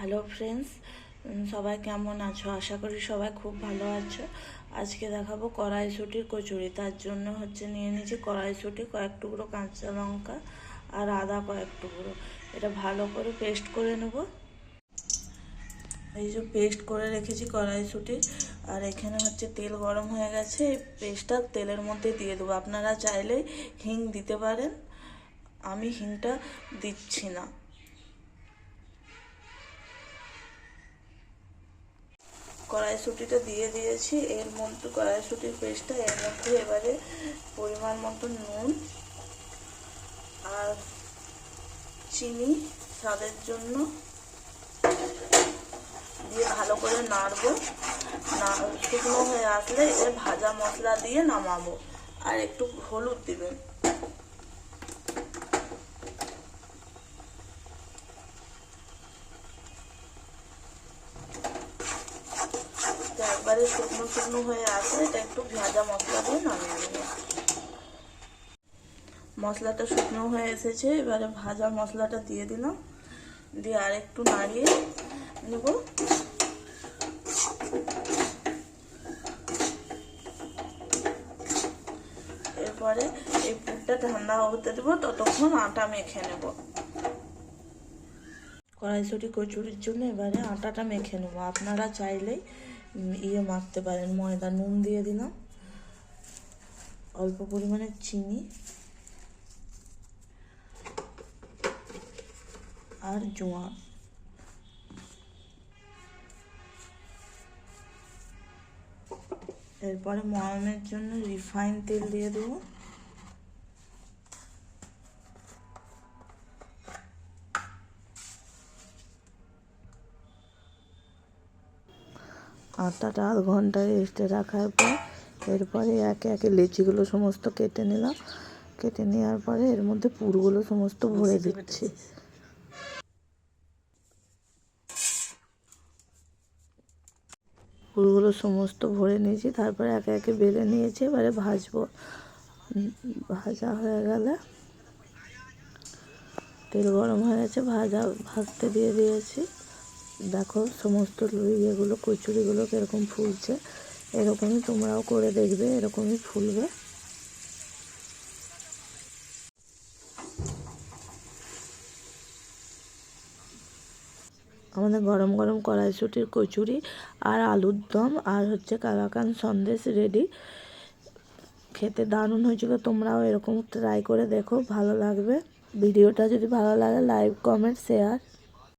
Hello friends সবাই কেমন আছো? আশা করি সবাই খুব ভালো আছো। আজকে দেখাবো কড়াইশুটির কচুরি। তার জন্য হচ্ছে নিয়ে নিয়েছি কড়াইশুটি কয়েক টুকরো কাঁচা লঙ্কা আর আদা কয়েক টুকরো। এটা ভালো করে পেস্ট করে নেব। এই যে পেস্ট করে রেখেছি কড়াইশুটির আর এখানে হচ্ছে তেল গরম হয়ে গেছে। এই পেস্টটা তেলের মধ্যে দিয়ে দেবো। আপনারা চাইলে হিং দিতে পারেন। আমি হিংটা দিচ্ছি না। কড়াইশুটিটা দিয়ে দিয়েছি। এর মধ্যে কড়াইশুটির পেস্টটা এর মধ্যে এবারে পরিমাণ মতো নুন আর চিনি স্বাদের জন্য দিয়ে ভালো করে নাড়বো। না, শুকনো হয়ে আসলে এর ভাজা মশলা দিয়ে নামাবো। আর একটু হলুদ দিবেন। একবারে শুকনো শুকনো হয়ে আসলে এটা একটু ভাজা মশলা দিয়ে নামিয়ে নেব। মশলাটা শুকনো হয়ে এসেছে, এবারে ভাজা মশলাটা দিয়ে দিলাম। দিয়ে আর একটু নাড়িয়ে নেব। এরপরে এই পুরটা ঠান্ডা হতে দেবো, ততক্ষণ আটা মেখে নেব। কড়াইশুটি কচুরির জন্য এবারে আটাটা মেখে নেব। আপনারা চাইলেই ইয়ে মাখতে পারেন ময়দা, নুন দিয়ে দিলাম। অল্প পরিমাণে চিনি। আর জোয়ান। এরপরে ময়ামের জন্য রিফাইন তেল দিয়ে দেবো। আটটা আধ ঘণ্টা রেস্টে রাখার পর এরপরে একে একে লেচিগুলো সমস্ত কেটে নিলাম। কেটে নেওয়ার পরে এর মধ্যে পুরগুলো সমস্ত ভরে দিচ্ছি। পুরগুলো সমস্ত ভরে নিয়েছি তারপরে একে একে বেলে নিয়েছি এবারে ভাজবো। ভাজা হয়ে গেলে তেল গরম হয়ে গেছে ভাজা ভাজতে দিয়ে দিয়েছি। দেখো সমস্ত ইয়েগুলো কচুরিগুলো কীরকম ফুলছে। এরকমই তোমরাও করে দেখবে, এরকমই ফুলবে। আমাদের গরম গরম কড়াইশুটির কচুরি আর আলুর দম আর হচ্ছে কালাকান সন্দেশ রেডি। খেতে দারুণ হয়েছিল, তোমরাও এরকম ট্রাই করে দেখো, ভালো লাগবে। ভিডিওটা যদি ভালো লাগে লাইক কমেন্ট শেয়ার